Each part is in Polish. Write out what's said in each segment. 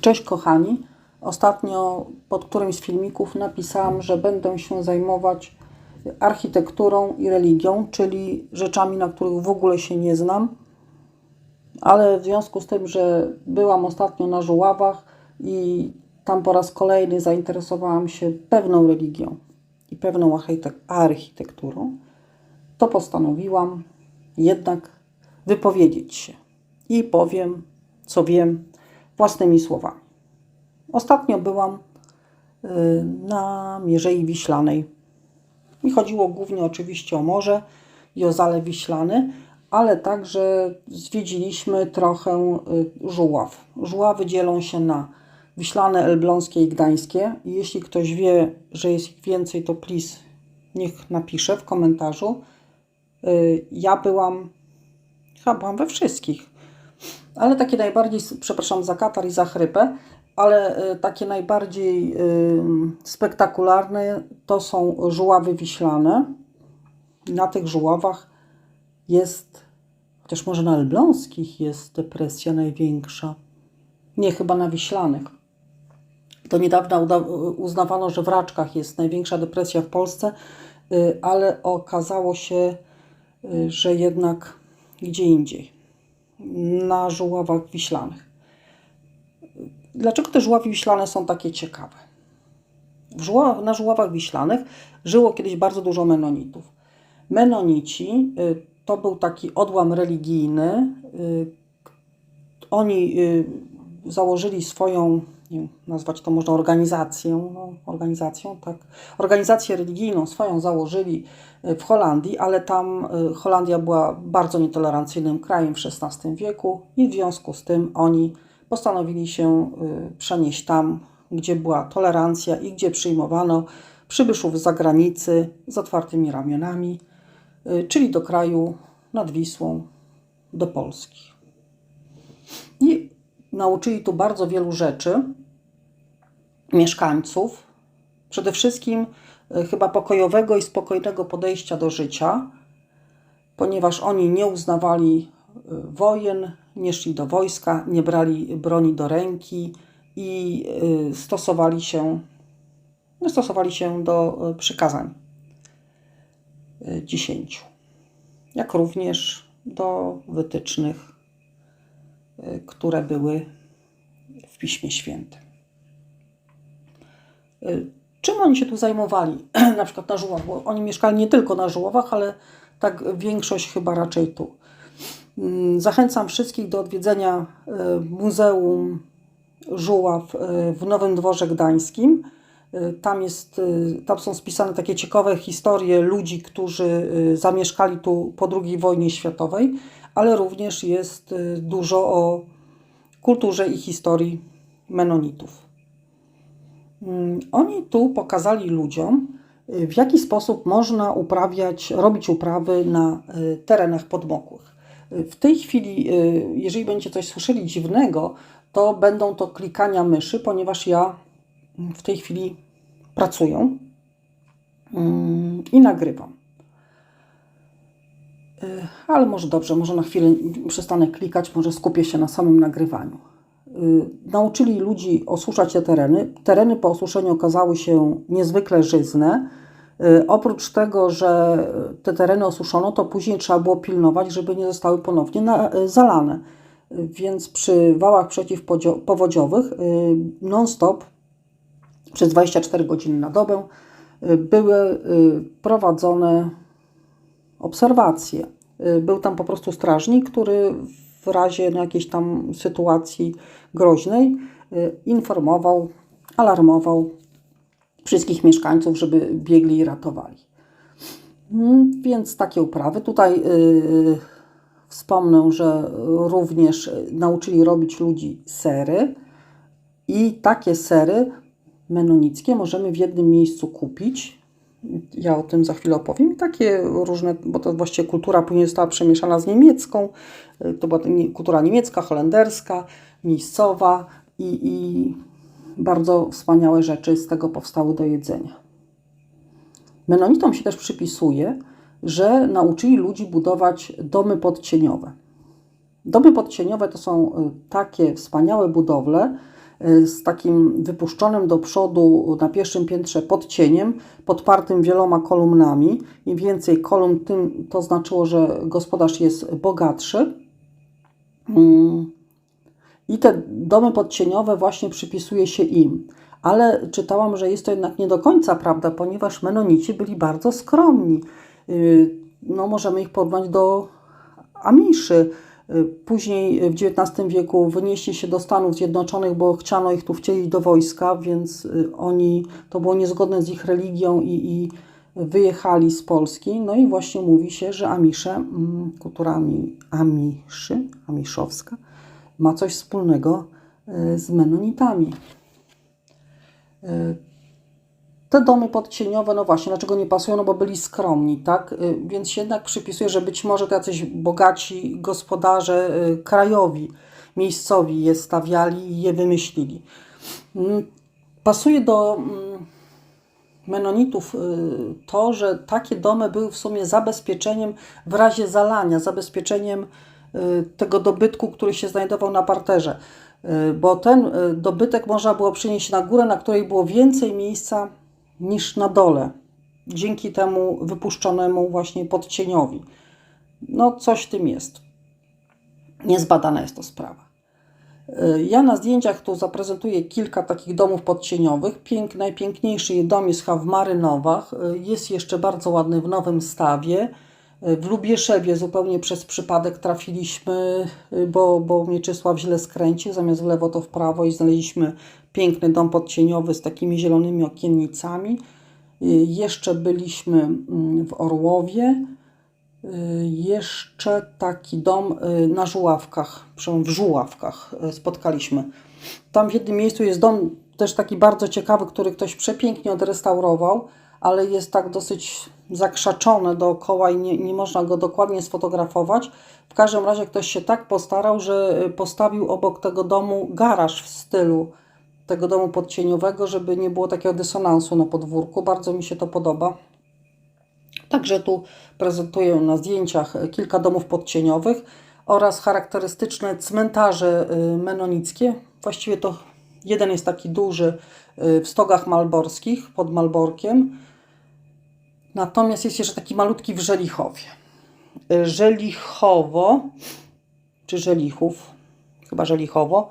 Cześć kochani. Ostatnio pod którymś z filmików napisałam, że będę się zajmować architekturą i religią, czyli rzeczami, na których w ogóle się nie znam. Ale w związku z tym, że byłam ostatnio na Żuławach i tam po raz kolejny zainteresowałam się pewną religią i pewną architek- architekturą, to postanowiłam jednak wypowiedzieć się i powiem, co wiem, własnymi słowami. Ostatnio byłam y, na Mierzei Wiślanej. I chodziło głównie oczywiście o morze i o Zalew Wiślany, ale także zwiedziliśmy trochę y, Żuław. Żuławy dzielą się na Wiślane, Elbląskie i Gdańskie. I jeśli ktoś wie, że jest ich więcej, to please niech napisze w komentarzu. Y, Ja byłam, chyba byłam we wszystkich, ale takie najbardziej, przepraszam za katar i za chrypę, ale y, takie najbardziej y, spektakularne to są żuławy wiślane. Na tych żuławach jest, chociaż może na elbląskich jest depresja największa. Nie, chyba na wiślanych. Do niedawna uda- uznawano, że w Raczkach jest największa depresja w Polsce, y, ale okazało się, y, że jednak gdzie indziej. Na żuławach wiślanych. Dlaczego te żuławy wiślane są takie ciekawe? Na żuławach wiślanych żyło kiedyś bardzo dużo menonitów. Menonici y, to był taki odłam religijny. y, Oni y, założyli swoją, nie wiem, nazwać to można organizację, no, organizacją, tak, organizację religijną swoją założyli y, w Holandii, ale tam y, Holandia była bardzo nietolerancyjnym krajem w XVI wieku i w związku z tym oni postanowili się y, przenieść tam, gdzie była tolerancja i gdzie przyjmowano przybyszów z zagranicy z otwartymi ramionami, czyli do kraju nad Wisłą, do Polski. I nauczyli tu bardzo wielu rzeczy mieszkańców, przede wszystkim y, chyba pokojowego i spokojnego podejścia do życia, ponieważ oni nie uznawali y, wojen, nie szli do wojska, nie brali broni do ręki i y, stosowali się, no, stosowali się do przykazań dziesięciu, jak również do wytycznych, które były w Piśmie Świętym. Y, Czym oni się tu zajmowali? na przykład na Żuławach, bo oni mieszkali nie tylko na Żuławach, ale tak większość chyba raczej tu. Mm, Zachęcam wszystkich do odwiedzenia y, Muzeum Żuław y, w Nowym Dworze Gdańskim. Tam, jest, tam są spisane takie ciekawe historie ludzi, którzy zamieszkali tu po II wojnie światowej, ale również jest dużo o kulturze i historii Menonitów. Mm, Oni tu pokazali ludziom, y, w jaki sposób można uprawiać, robić uprawy na y, terenach podmokłych. Y, W tej chwili, jeżeli będziecie coś słyszeli dziwnego, to będą to klikania myszy, ponieważ ja mm, w tej chwili pracuję mm, i nagrywam. Ale może dobrze, może na chwilę przestanę klikać, może skupię się na samym nagrywaniu. Y, Nauczyli ludzi osuszać te tereny. Tereny po osuszeniu okazały się niezwykle żyzne. Y, Oprócz tego, że te tereny osuszono, to później trzeba było pilnować, żeby nie zostały ponownie na, y, zalane. Więc przy wałach przeciwpowodziowych non-stop przez 24 godziny na dobę były prowadzone obserwacje. Był tam po prostu strażnik, który w razie no, jakiejś tam sytuacji groźnej y, informował, alarmował wszystkich mieszkańców, żeby biegli i ratowali. Mm, Więc takie uprawy. Tutaj y, wspomnę, że również nauczyli robić ludzi sery i takie sery menonickie możemy w jednym miejscu kupić. Ja o tym za chwilę opowiem. I takie różne, bo to właściwie kultura później została przemieszana z niemiecką. Y, To była kultura niemiecka, holenderska, miejscowa i, i bardzo wspaniałe rzeczy z tego powstały do jedzenia. Menonitom się też przypisuje, że nauczyli ludzi budować domy podcieniowe. Domy podcieniowe to są y, takie wspaniałe budowle, z takim wypuszczonym do przodu na pierwszym piętrze podcieniem, podpartym wieloma kolumnami. Im więcej kolumn, tym to znaczyło, że gospodarz jest bogatszy. Mm. I te domy podcieniowe właśnie przypisuje się im. Ale czytałam, że jest to jednak nie do końca prawda, ponieważ Menonici byli bardzo skromni. Y, No, możemy ich porównać do Amiszy. Y, Później w XIX wieku wynieśli się do Stanów Zjednoczonych, bo chciano ich tu wcielić do wojska, więc y, oni, to było niezgodne z ich religią i, i wyjechali z Polski. No i właśnie mówi się, że Amisze, mm, kultura Ami- Amiszy, Amiszowska, ma coś wspólnego y, z Menonitami. Te domy podcieniowe, no właśnie, dlaczego nie pasują? No bo byli skromni, tak? Y, Więc się jednak przypisuje, że być może to jacyś bogaci gospodarze y, krajowi, miejscowi je stawiali i je wymyślili. Mm, Pasuje do mm, Menonitów y, to, że takie domy były w sumie zabezpieczeniem w razie zalania, zabezpieczeniem tego dobytku, który się znajdował na parterze. Bo ten dobytek można było przynieść na górę, na której było więcej miejsca niż na dole, dzięki temu wypuszczonemu właśnie podcieniowi. No, coś w tym jest. Niezbadana jest to sprawa. Y, Ja na zdjęciach tu zaprezentuję kilka takich domów podcieniowych. Pięk, najpiękniejszy dom jest w Marynowach. Y, Jest jeszcze bardzo ładny w Nowym Stawie. Y, W Lubieszewie zupełnie przez przypadek trafiliśmy, bo, bo Mieczysław źle skręcił, zamiast w lewo to w prawo i znaleźliśmy piękny dom podcieniowy z takimi zielonymi okiennicami. Y, Jeszcze byliśmy mm, w Orłowie. Y, Jeszcze taki dom y, na Żuławkach, w Żuławkach spotkaliśmy. Tam w jednym miejscu jest dom też taki bardzo ciekawy, który ktoś przepięknie odrestaurował, ale jest tak dosyć zakrzaczony dookoła i nie, nie można go dokładnie sfotografować. W każdym razie ktoś się tak postarał, że postawił obok tego domu garaż w stylu tego domu podcieniowego, żeby nie było takiego dysonansu na podwórku. Bardzo mi się to podoba. Także tu prezentuję na zdjęciach kilka domów podcieniowych oraz charakterystyczne cmentarze y, menonickie. Właściwie to jeden jest taki duży y, w stogach malborskich pod Malborkiem. Natomiast jest jeszcze taki malutki w Żelichowie. Żelichowo, czy Żelichów, chyba Żelichowo,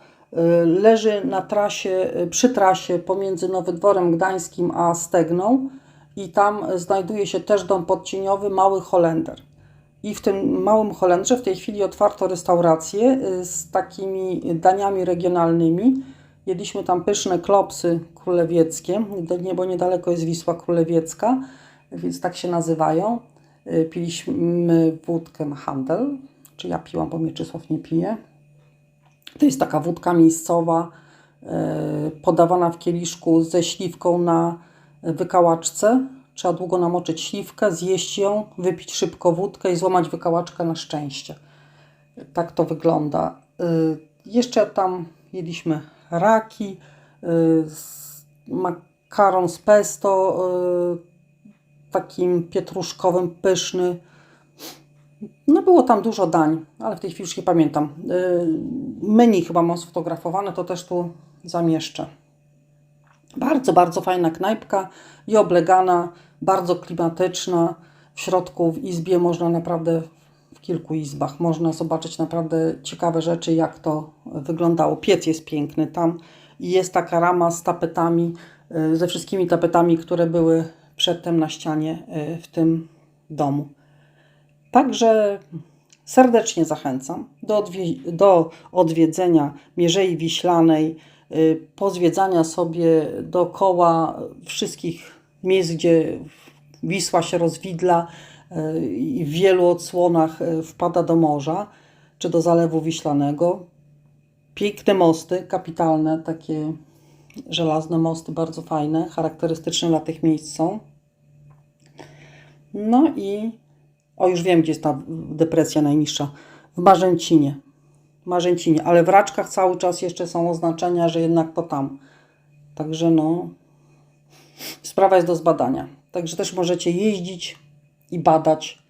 leży na trasie, y, przy trasie pomiędzy Nowydworem Gdańskim a Stegną i tam znajduje się też dom podcieniowy Mały Holender. I w tym Małym Holendrze w tej chwili otwarto restaurację y, z takimi daniami regionalnymi. Jedliśmy tam pyszne klopsy królewieckie, bo niedaleko jest Wisła Królewiecka, więc tak się nazywają. Y, Piliśmy wódkę Handel, czy ja piłam, bo Mieczysław nie pije. To jest taka wódka miejscowa, e, podawana w kieliszku ze śliwką na wykałaczce. Trzeba długo namoczyć śliwkę, zjeść ją, wypić szybko wódkę i złamać wykałaczkę na szczęście. Tak to wygląda. E, Jeszcze tam jedliśmy raki, e, makaron z pesto, takim pietruszkowym, pyszny. No było tam dużo dań, ale w tej chwili już nie pamiętam. Yy, Menu chyba mam sfotografowane, to też tu zamieszczę. Bardzo, bardzo fajna knajpka i oblegana, bardzo klimatyczna. W środku w izbie można naprawdę, w kilku izbach, można zobaczyć naprawdę ciekawe rzeczy, jak to wyglądało. Piec jest piękny tam i jest taka rama z tapetami, yy, ze wszystkimi tapetami, które były przedtem na ścianie yy, w tym domu. Także serdecznie zachęcam do, odwie- do odwiedzenia Mierzei Wiślanej, y, pozwiedzania sobie dookoła wszystkich miejsc, gdzie Wisła się rozwidla y, i w wielu odsłonach y, wpada do morza czy do Zalewu Wiślanego. Piękne mosty, kapitalne, takie żelazne mosty, bardzo fajne, charakterystyczne dla tych miejsc są. No i o, już wiem, gdzie jest ta depresja najniższa. W Marzęcinie. Marzęcinie, ale w Raczkach cały czas jeszcze są oznaczenia, że jednak to tam. Także no, sprawa jest do zbadania. Także też możecie jeździć i badać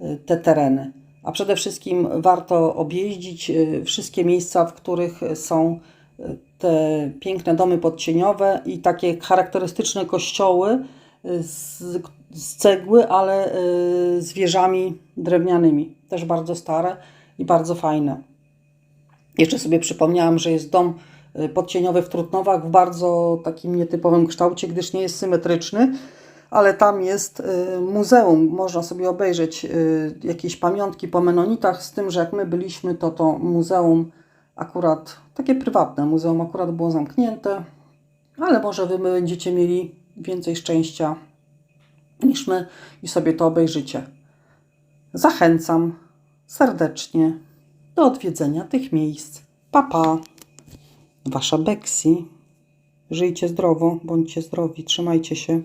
y, te tereny. A przede wszystkim warto objeździć y, wszystkie miejsca, w których są y, te piękne domy podcieniowe i takie charakterystyczne kościoły z, z cegły, ale y, z wieżami drewnianymi. Też bardzo stare i bardzo fajne. Jeszcze sobie przypomniałam, że jest dom y, podcieniowy w Trutnowach w bardzo takim nietypowym kształcie, gdyż nie jest symetryczny, ale tam jest y, muzeum. Można sobie obejrzeć jakieś pamiątki po Menonitach, z tym, że jak my byliśmy, to to muzeum akurat, takie prywatne muzeum akurat było zamknięte, ale może wy będziecie mieli więcej szczęścia niż my i sobie to obejrzycie. Zachęcam serdecznie do odwiedzenia tych miejsc. Papa, pa. Wasza Beksi. Żyjcie zdrowo, bądźcie zdrowi, trzymajcie się.